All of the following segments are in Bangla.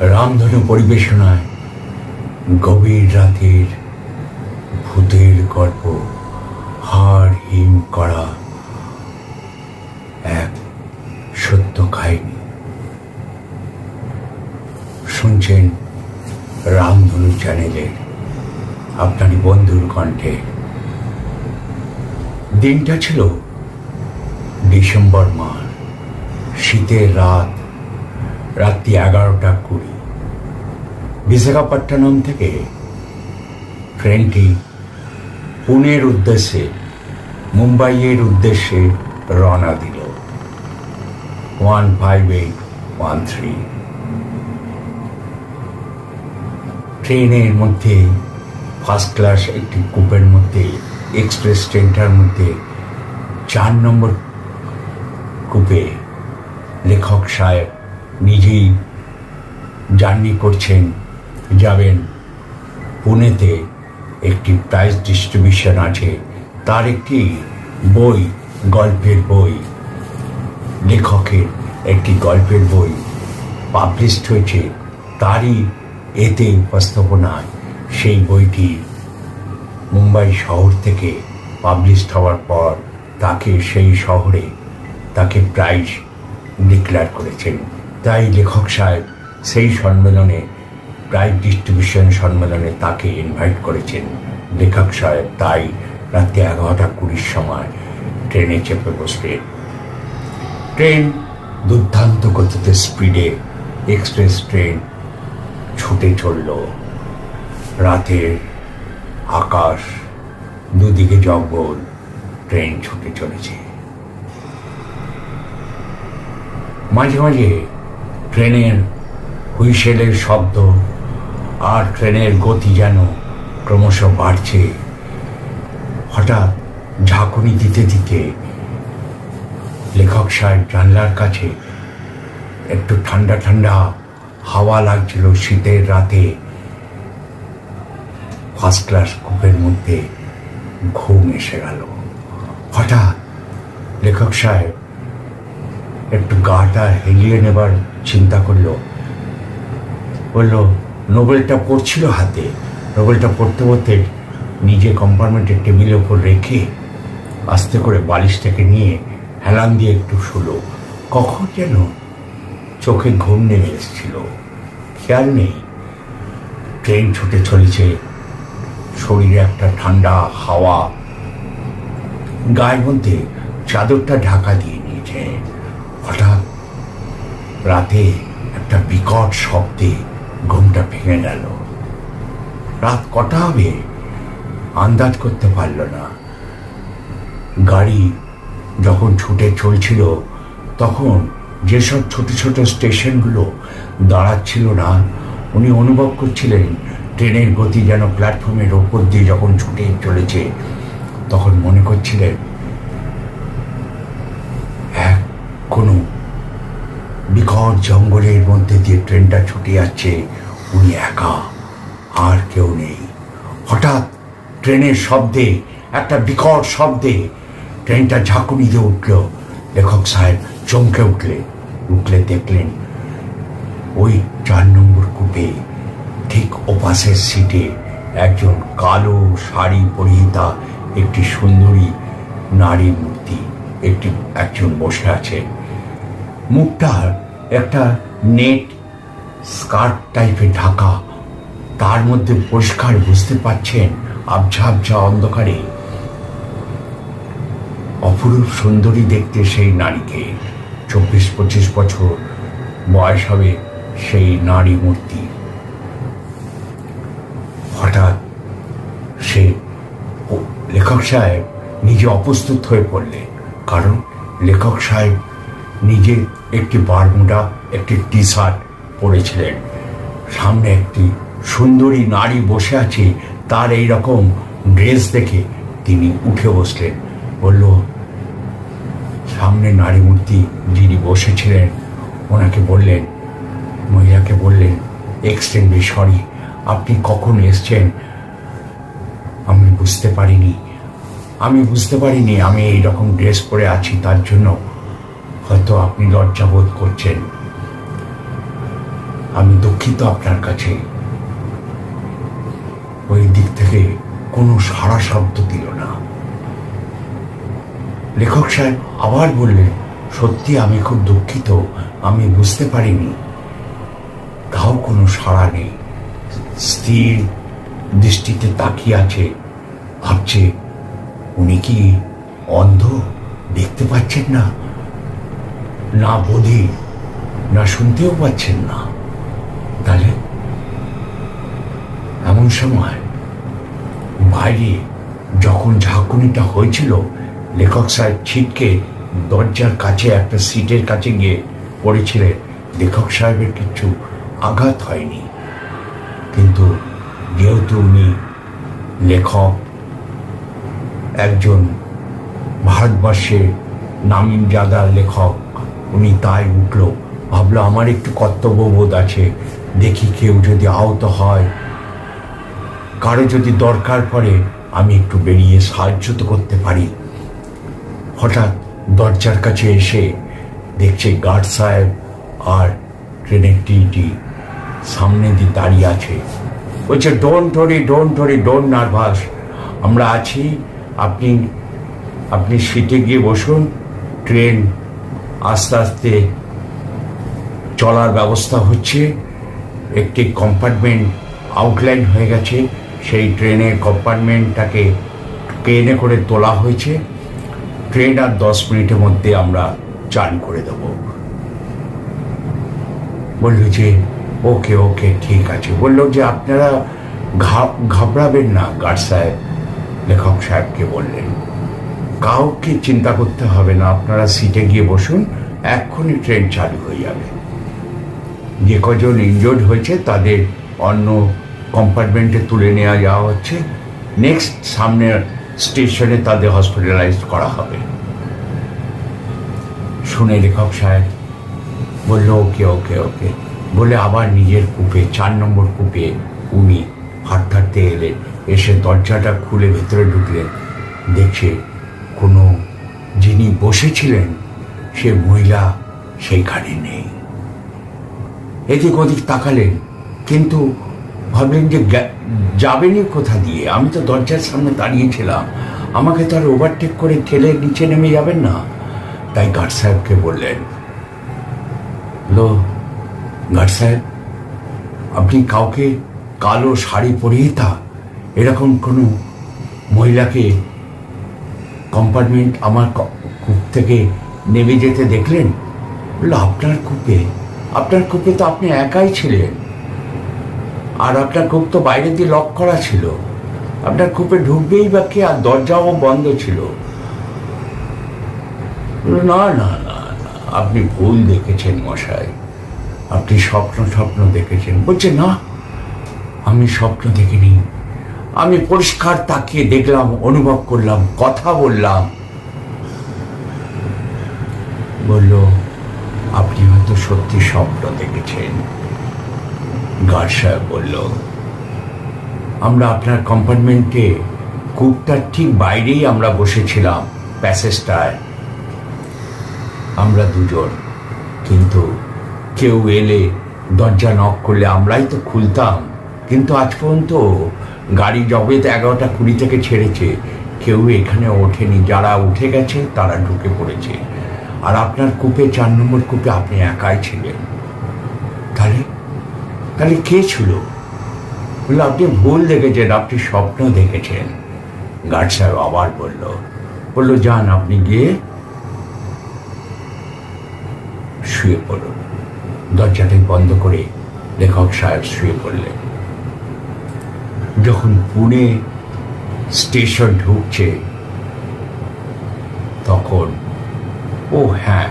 রামধনু পরিবেশনায় গভীর রাতের ভূতের গল্প, হাড় হিম করা এক সত্য কাহিনী। শুনছেন রামধনু চ্যানেলের আপনারই বন্ধুর কণ্ঠে। দিনটা ছিল ডিসেম্বর মাস, শীতের রাত, রাত্রি এগারোটা কুড়ি। বিশাখাপট্টনম থেকে ট্রেনটি পুনের উদ্দেশ্যে, মুম্বাইয়ের উদ্দেশ্যে রওনা দিল। One five eight one three. ট্রেনের মধ্যে, ফার্স্ট ক্লাস একটি কুপের মধ্যে, এক্সপ্রেস ট্রেনটার মধ্যে, চার নম্বর কূপে লেখক সাহেব নিজেই জার্নি করছেন যাবেন। পুনেতে একটি প্রাইজ ডিস্ট্রিবিউশন আছে। তার একটি বই, গল্পের বই। লেখকের একটি গল্পের বই পাবলিশড হয়েছে। তারই এতে উপস্থাপনায় সেই বইটি মুম্বাই শহর থেকে পাবলিশড হওয়ার পর তাকে সেই শহরে তাকে প্রাইজ ডিক্লেয়ার করেছেন। তাই লেখক সাহেব সেই সম্মেলনে প্রাইজ ডিস্ট্রিবিউশন সম্মেলনে তাকে ইনভাইট করেছেন। লেখক সাহেব, তাই রাত্রি এগারোটা কুড়ির সময় ট্রেনে চেপে বসলেন ট্রেন দুর্দান্ত গতিতে স্পিডে এক্সপ্রেস ট্রেন ছুটে চলল। রাতের আকাশ দুদিকে জঙ্গল, ট্রেন ছুটে চলেছে। মাঝে মাঝে ট্রেনের হুইসেলের শব্দ আর ট্রেনের গতি যেন ক্রমশ বাড়ছে। হঠাৎ ঝাঁকুনি দিতে দিতে লেখক সাহেব জানলার কাছে একটু ঠান্ডা ঠান্ডা হাওয়া লাগছিল শীতের রাতে। ফার্স্ট ক্লাস কূপের মধ্যে ঘুম এসে গেল। হঠাৎ লেখক সাহেব একটু গাটা হেলিয়ে নেবার চিন্তা করল। বলল নোবেলটা পড়ছিল হাতে। নোবেলটা পড়তে পড়তে নিজে কম্পার্টমেন্টের টেবিলের ওপর রেখে আস্তে করে বালিশটাকে নিয়ে হেলান দিয়ে একটু শুলো। কখন যেন চোখে ঘুম নেমে এসেছিল। খেয়াল নেই ট্রেন ছুটে চলেছে। শরীরে একটা ঠান্ডা হাওয়া। গায়ের মধ্যে চাদরটা ঢাকা দিয়ে নিয়েছে। হঠাৎ রাতে একটা বিকট শব্দে ঘুমটা ভেঙে গেল। রাত কটা হবে? আন্দাজ করতে পারল না। গাড়ি যখন ছুটে চলছিল, তখন যেসব ছোট ছোট স্টেশনগুলো দাঁড়াচ্ছিল না, উনি অনুভব করছিলেন ট্রেনের গতি যেন প্ল্যাটফর্মের ওপর দিয়ে যখন ছুটে চলেছে, তখন মনে করছিলেন, এক কোনো বিকট জঙ্গলের মধ্যে দিয়ে ট্রেনটা ছুটে যাচ্ছে, উনি একা, আর কেউ নেই। হঠাৎ ট্রেনের শব্দে, একটা বিকট শব্দে ট্রেনটা ঝাঁকুনি দিয়ে উঠল। লেখক সাহেব চমকে উঠলেন উঠলে দেখলেন ওই চার নম্বর কূপে ঠিক ওপাশের সিটে একজন কালো শাড়ি পরিহিতা, একটি সুন্দরী নারী মূর্তি, একটি, একজন বসে আছেন মুখটা একটা নেট স্কার্ট টাইপের ঢাকা। তার মধ্যে পরিষ্কার বুঝতে পারছেন আবঝা আবঝা অন্ধকারে। অপরূপ সুন্দরী দেখতে সেই নারীকে। চব্বিশ, পঁচিশ বছর বয়স হবে সেই নারী মূর্তি। হঠাৎ সে লেখক সাহেব নিজে অপ্রস্তুত হয়ে পড়লেন। কারণ লেখক সাহেব নিজে একটি বারমুডা, একটি টি শার্ট পরেছিলেন। সামনে একটি সুন্দরী নারী বসে আছে, তার এই রকম ড্রেস দেখে তিনি উঠে বসলেন। বলল, সামনে নারী মূর্তি যিনি বসেছিলেন, ওনাকে বললেন, মহিলাকে বললেন, এক্সট্রিমলি সরি, আপনি কখন এসছেন? আমি বুঝতে পারিনি, আমি বুঝতে পারিনি, আমি এই রকম ড্রেস পরে আছি, তার জন্য হয়তো আপনি লজ্জাবোধ করছেন। আমি দুঃখিত আপনার কাছে। ওই দিক থেকে কোনো সারা শব্দ দিল না। লেখক সাহেব আবার বললেন, সত্যি আমি খুব দুঃখিত, আমি বুঝতে পারিনি। তাও কোনো সাড়া নেই। স্থির দৃষ্টিতে তাকিয়ে আছে, ভাবছে, উনি কি অন্ধ? দেখতে পাচ্ছেন না। না বোধি না শুনতেও পাচ্ছেন না। তাহলে এমন সময় বাইরে যখন ঝাঁকুনিটা হয়েছিল, লেখক সাহেব ছিটকে দরজার কাছে, একটা সিটের কাছে গিয়ে পড়েছিলেন লেখক সাহেবের কিছু আঘাত হয়নি। কিন্তু যেহেতু উনি লেখক, একজন ভারতবর্ষের ভারতবর্ষে নামিনজাদা লেখক উনি তাই উঠল। ভাবলো, আমার একটু কর্তব্যবোধ আছে। দেখি কেউ যদি আহত হয়, কারও যদি দরকার পড়ে, আমি একটু বেরিয়ে সাহায্য তো করতে পারি। হঠাৎ দরজার কাছে এসে দেখছে গার্ড সাহেব আর ট্রেনের টিটি সামনে দিয়ে দাঁড়িয়ে আছে। বলছে ডোন্ট টরি ডোন্ট টরি ডোন্ট নার্ভাস আমরা আছি। আপনি আপনি সিটে গিয়ে বসুন। ট্রেন আস্তে আস্তে চলার ব্যবস্থা হচ্ছে। একটি কম্পার্টমেন্ট আউটলাইন হয়ে গেছে। সেই ট্রেনের কম্পার্টমেন্টটাকে ট্রেনে করে তোলা হয়েছে। ট্রেন আর দশ মিনিটের মধ্যে আমরা চান করে দেব। বলল যে, ওকে ওকে, ঠিক আছে। বলল যে, আপনারা ঘাবড়াবেন না। গার্ড সাহেব, লেখক সাহেবকে বললেন। কাউকে চিন্তা করতে হবে না, আপনারা সিটে গিয়ে বসুন, এক্ষুনি ট্রেন চালু হয়ে যাবে। যে কজন ইনজোর্ড হয়েছে, তাদের অন্য কম্পার্টমেন্টে তুলে নেওয়া যাওয়া হচ্ছে। নেক্সট সামনের স্টেশনে তাদের হসপিটালাইজ করা হবে। শুনে লেখক সাহেব বলল, ওকে ওকে ওকে। বলে আবার নিজের কূপে, চার নম্বর কূপে উনি হাঁটতে হাঁটতে এলেন। এসে দরজাটা খুলে ভেতরে ঢুকলেন। দেখছে কোনো যিনি বসেছিলেন, সে মহিলা সেইখানে নেই। এদিক ওদিক তাকালেন, কিন্তু ভাবলেন যে যাবেনই কোথা দিয়ে? আমি তো দরজার সামনে দাঁড়িয়েছিলাম আমাকে তো আর ওভারটেক করে ঠেলে নিচে নেমে যাবেন না। তাই গার্ড সাহেবকে বললেন, লো গার্ড সাহেব, আপনি কাউকে কালো শাড়ি পরিয়ে তা এরকম কোনো মহিলাকে কম্পার্টমেন্ট আমার কূপ থেকে নেমে যেতে দেখলেন? বলল আপনার কূপে আপনার কূপে তো আপনি একাই ছিলেন। আর আপনার কূপ তো বাইরে দিয়ে লক করা ছিল। আপনার কূপে ঢুকবেই বা কে? আর দরজাও বন্ধ ছিল। না না না, আপনি ভুল দেখেছেন মশাই। আপনি স্বপ্ন স্বপ্ন দেখেছেন। বলছে না আমি স্বপ্ন দেখিনি। আমি পরিষ্কার তাকিয়ে দেখলাম, অনুভব করলাম, কথা বললাম। বলল, আপনি হয়তো সত্যি স্বপ্ন দেখেছেন। গার্ড সাহেব বলল, আমরা আপনার কম্পার্টমেন্টে কূপটার ঠিক বাইরেই আমরা বসেছিলাম, প্যাসেজটায়। আমরা দুজন, কিন্তু কেউ এলে দরজা নক করলে আমরাই তো খুলতাম। কিন্তু আজ পর্যন্ত গাড়ি জবে এগারোটা কুড়ি থেকে ছেড়েছে। কেউ এখানে ওঠেনি। যারা উঠে গেছে, তারা ঢুকে পড়েছে। আর আপনার কূপে, চার নম্বর কূপে আপনি একাই ছিলেন। তাহলে তাহলে কে ছিল? বলল, আপনি ভুল দেখেছেন, আপনি স্বপ্ন দেখেছেন। গার্ড সাহেব আবার বলল, বলল, যান, আপনি গিয়ে শুয়ে পড়ুন। দরজাটি বন্ধ করে লেখক সাহেব শুয়ে পড়লেন। যখন পুনে স্টেশন ঢুকছে, তখন, ও হ্যাঁ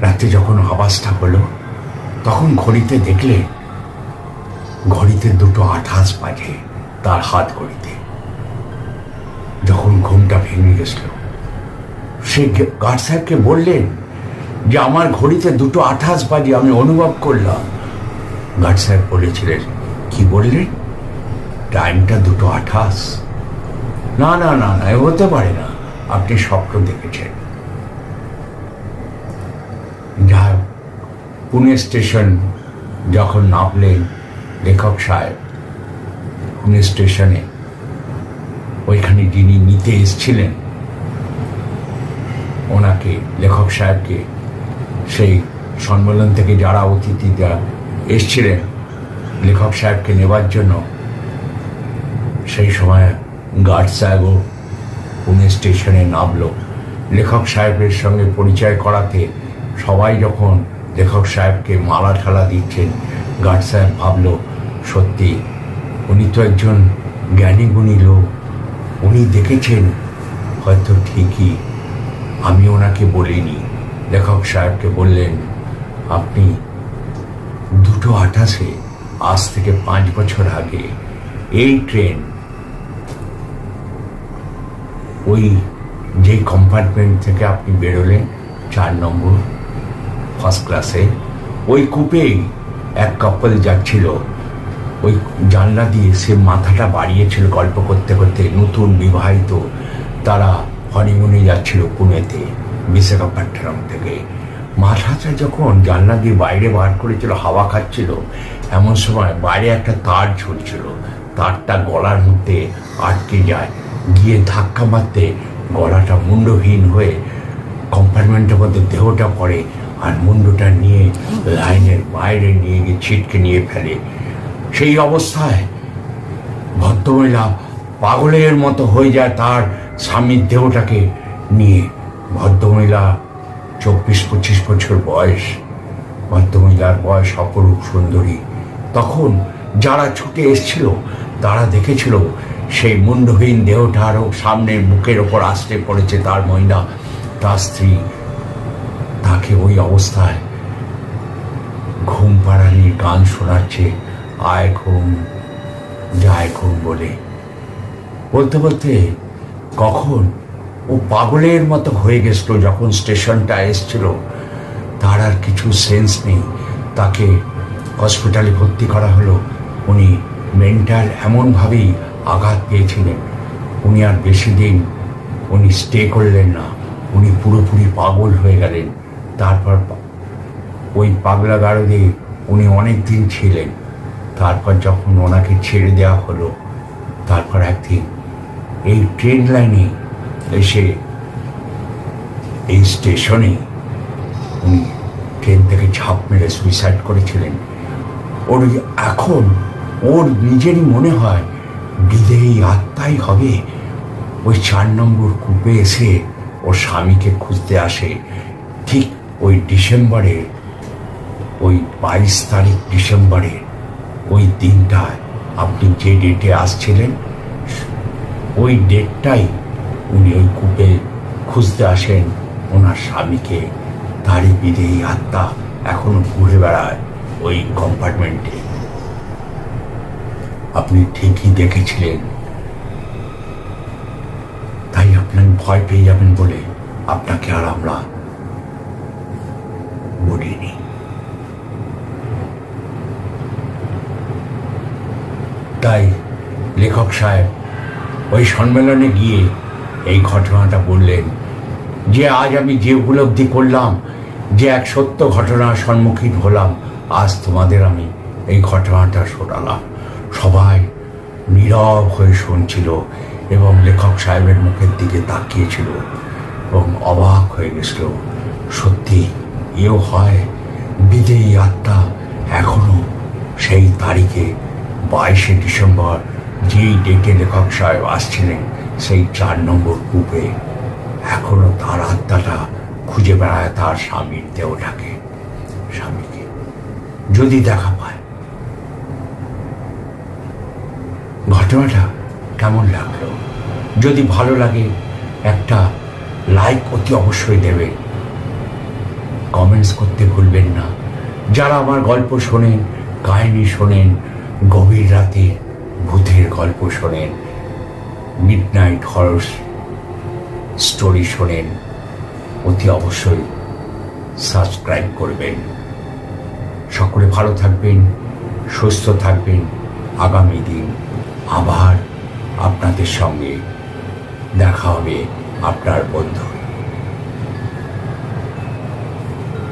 রাতে যখন আওয়াজটা হলো, তখন ঘড়িতে দেখলে, ঘড়িতে দুটো আঠাশ বাজে তার হাত ঘড়িতে। যখন ঘুমটা ভেঙে গেছিল, সে গার্ড সাহেবকে বললেন যে, আমার ঘড়িতে দুটো আঠাশ বাজে, আমি অনুভব করলাম। গার্ড সাহেব বলেছিলেন, কি বললেন? টাইমটা দুটো আঠাশ। না না না না হতে পারে না। আপনি স্বপ্ন দেখেছেন। যা পুনে স্টেশন যখন নামলেন লেখক সাহেব, পুনে স্টেশনে ওইখানে যিনি নিতে এসছিলেন, ওনাকে, লেখক সাহেবকে, সেই সম্মেলন থেকে যারা অতিথিরা এসছিলেন, লেখক সাহেবকে নেবার জন্য সেই সময় গার্ড সাহেবও পুনে স্টেশনে নামলো। লেখক সাহেবের সঙ্গে পরিচয় করাতে সবাই যখন লেখক সাহেবকে মালা ঠালা দিচ্ছেন, গার্ড সাহেব ভাবলো, সত্যি, উনি তো একজন জ্ঞানী গুণী লোক। উনি দেখেছেন, হয়তো ঠিকই। আমি ওনাকে বলিনি। লেখক সাহেবকে বললেন, আপনি দুটো আঠাশে, আজ থেকে পাঁচ বছর আগে এই ট্রেন ওই যে কম্পার্টমেন্ট থেকে আপনি বেরোলেন, চার নম্বর ফার্স্ট ক্লাসে ওই কূপেই এক কাপল যাচ্ছিল। ওই জানলা দিয়ে সে মাথাটা বাড়িয়েছিল গল্প করতে করতে, নতুন বিবাহিত। তারা হনিমুনে যাচ্ছিল পুনেতে, বিশাখাপট্টনম থেকে। মাথাটা যখন জানলা দিয়ে বাইরে বার করেছিল, হাওয়া খাচ্ছিল, এমন সময় বাইরে একটা তার ঝুলছিল। তারটা গলার মধ্যে আটকে যায়। গিয়ে ধাক্কা মারতে গলাটা মুন্ডহীন হয়ে কম্পার্টমেন্টের মধ্যে দেহটা পড়ে আর মুন্ডটা নিয়ে লাইনের বাইরে নিয়ে গিয়ে ছিটকে নিয়ে ফেলে। সেই অবস্থায় ভদ্রমহিলা পাগলের মতো হয়ে যায় তার স্বামীর দেহটাকে নিয়ে। ভদ্রমহিলা চব্বিশ, পঁচিশ বছর বয়স। ভদ্রমহিলার বয়স অপরূপ সুন্দরী। তখন যারা ছুটে এসছিল, তারা দেখেছিল সেই মুন্ডহীন দেহটা আরও সামনে বুকের ওপর আসতে পড়েছে তার মহিলা। তার স্ত্রী তাকে ওই অবস্থায় ঘুম পাড়ানির গান শোনাচ্ছে, আয় ঘুম, যায় ঘুম বলে। বলতে বলতে কখন ও পাগলের মতো হয়ে গেছিল যখন স্টেশনটা এসছিল। তার আর কিছু সেন্স নেই। তাকে হসপিটালে ভর্তি করা হলো। উনি মেন্টাল এমনভাবেই আঘাত পেয়েছিলেন। উনি আর বেশি দিন উনি স্টে করলেন না। উনি পুরোপুরি পাগল হয়ে গেলেন। তারপর ওই পাগলা গারদে উনি অনেক দিন ছিলেন। তারপর যখন ওনাকে ছেড়ে দেওয়া হলো, তারপর একদিন এই ট্রেন লাইনে এসে এই স্টেশনে উনি ট্রেন থেকে ঝাঁপ মেরে সুইসাইড করেছিলেন। ওর এখন ওর নিজেরই মনে হয় বিদেয়ী আত্মাই হবে। ওই চার নম্বর কূপে এসে ওর স্বামীকে খুঁজতে আসে। ঠিক ওই ডিসেম্বরের ওই বাইশ তারিখ ডিসেম্বরের ওই দিনটায় আপনি যে ডেটে আসছিলেন, ওই ডেটটাই উনি ওই কূপে খুঁজতে আসেন ওনার স্বামীকে। তারই বিদেয়ী আত্মা এখনও ঘুরে বেড়ায় ওই কম্পার্টমেন্টে আপনি ঠিকই দেখেছিলেন। তাই আপনার ভয় পেয়ে যাবেন বলে আপনাকে আর আমরা বলিনি। তাই লেখক সাহেব, ওই সম্মেলনে গিয়ে এই ঘটনাটা বললেন, যে আজ আমি যে উপলব্ধি করলাম, যে এক সত্য ঘটনার সম্মুখীন হলাম, আজ তোমাদের আমি এই ঘটনাটা শোনালাম। সবাই নীরব হয়ে শুনছিল এবং লেখক সাহেবের মুখের দিকে তাকিয়েছিল এবং অবাক হয়ে গেছিল, সত্যি এও হয়? বিদেয়ী আত্মা এখনও সেই তারিখে বাইশে ডিসেম্বর যেই ডেটে লেখক সাহেব আসছিলেন সেই চার নম্বর কূপে। এখনও তার আত্মাটা খুঁজে বেড়ায় তার স্বামীর দেহটাকে, স্বামীকে। যদি দেখা পায় ঘটনাটা কেমন লাগল? যদি ভালো লাগে, একটা লাইক অতি অবশ্যই দেবে। কমেন্টস করতে ভুলবেন না। যারা আমার গল্প শোনেন, কাহিনী শোনেন, গভীর রাতে ভূতের গল্প শোনেন মিড নাইট হরস স্টোরি শোনেন, অতি অবশ্যই সাবস্ক্রাইব করবেন। সকলে ভালো থাকবেন, সুস্থ থাকবেন। আগামী দিন আবার আপনাদের সঙ্গে দেখা হবে আপনার বন্ধু